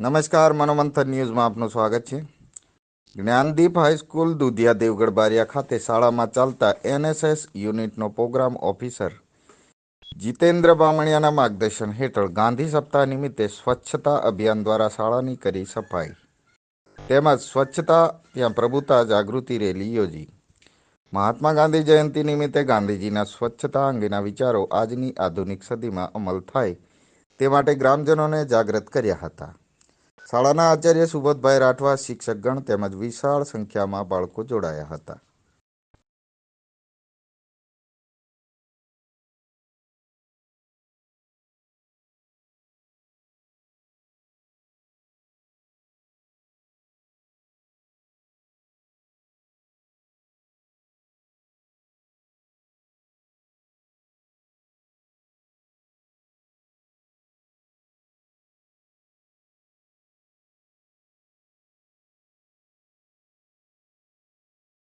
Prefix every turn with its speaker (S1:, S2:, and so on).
S1: નમસ્કાર, મનોમંથન ન્યૂઝમાં આપનું સ્વાગત છે. જ્ઞાનદીપ હાઈસ્કૂલ દુધિયા દેવગઢ બારિયા ખાતે શાળામાં ચાલતા એનએસએસ યુનિટનો પ્રોગ્રામ ઓફિસર જીતેન્દ્ર બામણિયાના માર્ગદર્શન હેઠળ ગાંધી સપ્તાહ નિમિત્તે સ્વચ્છતા અભિયાન દ્વારા શાળાની કરી સફાઈ. તેમજ સ્વચ્છતા, ત્યાં પ્રભુતા જાગૃતિ રેલી યોજી. મહાત્મા ગાંધી જયંતિ નિમિત્તે ગાંધીજીના સ્વચ્છતા અંગેના વિચારો આજની આધુનિક સદીમાં અમલ થાય તે માટે ગ્રામજનોને જાગૃત કર્યા હતા. શાળાના આચાર્ય સુબોધભાઈ રાઠવા શિક્ષકગણ તેમજ વિશાળ સંખ્યામાં બાળકો જોડાયા હતા.